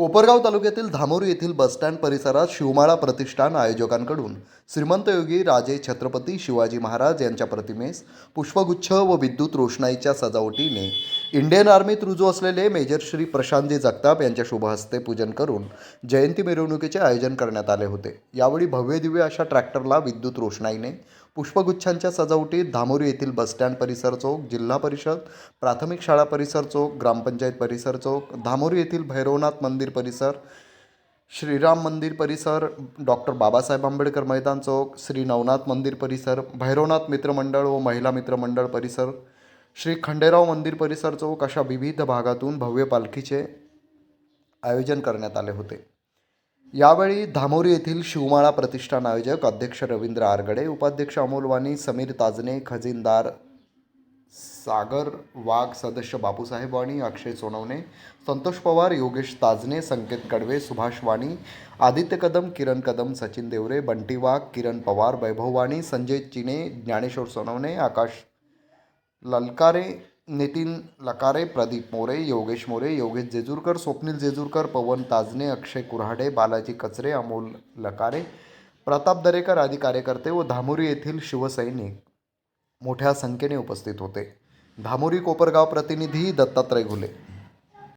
कोपरगाव तालुक्यातील धामोरी येथील बसस्टँड परिसरात शिवमाळा प्रतिष्ठान आयोजकांकडून श्रीमंत योगी राजे छत्रपती शिवाजी महाराज यांच्या प्रतिमेस पुष्पगुच्छ व विद्युत रोषणाईच्या सजावटीने इंडियन आर्मीत रुजू असलेले मेजर श्री प्रशांतजी जगताप यांच्या शुभहस्ते पूजन करून जयंती मिरवणुकीचे आयोजन करण्यात आले होते. यावेळी भव्य दिव्य अशा ट्रॅक्टरला विद्युत रोषणाईने पुष्पगुच्छांच्या सजावटीत धामोरी येथील बसस्टँड परिसर चौक जिल्हा परिषद प्राथमिक शाळा परिसर चौक ग्रामपंचायत परिसर चौक धामोरी येथील भैरवनाथ मंदिर परिसर श्रीराम मंदिर परिसर डॉक्टर बाबासाहेब आंबेडकर मैदान चौक श्री नवनाथ मंदिर परिसर भैरवनाथ मित्रमंडळ व महिला मित्रमंडळ परिसर श्री खंडेराव मंदिर परिसर चौक अशा विविध भागातून भव्य पालखीचे आयोजन करण्यात आले होते. यावेळी धामोरी येथील शिवमाळा प्रतिष्ठान आयोजक अध्यक्ष रवींद्र आरगडे उपाध्यक्ष अमोल वाणी समीर ताजने खजिनदार सागर वाघ सदस्य बापूसाहेब वाणी अक्षय सोनवणे संतोष पवार योगेश ताजने संकेत कडवे सुभाष वाणी आदित्य कदम किरण कदम सचिन देवरे बंटी वाघ किरण पवार वैभव वाणी संजय चिने ज्ञानेश्वर सोनवणे आकाश ललकारे नितीन लकारे प्रदीप मोरे योगेश मोरे योगेश जेजूरकर स्वप्नील जेजूरकर पवन ताजने अक्षय कुऱ्हाडे बालाजी कचरे अमोल लकारे प्रताप दरेकर आदी कार्यकर्ते व धामोरी येथील शिवसैनिक मोठ्या संख्येने उपस्थित होते. धामोरी कोपरगाव प्रतिनिधी दत्तात्रय घुले.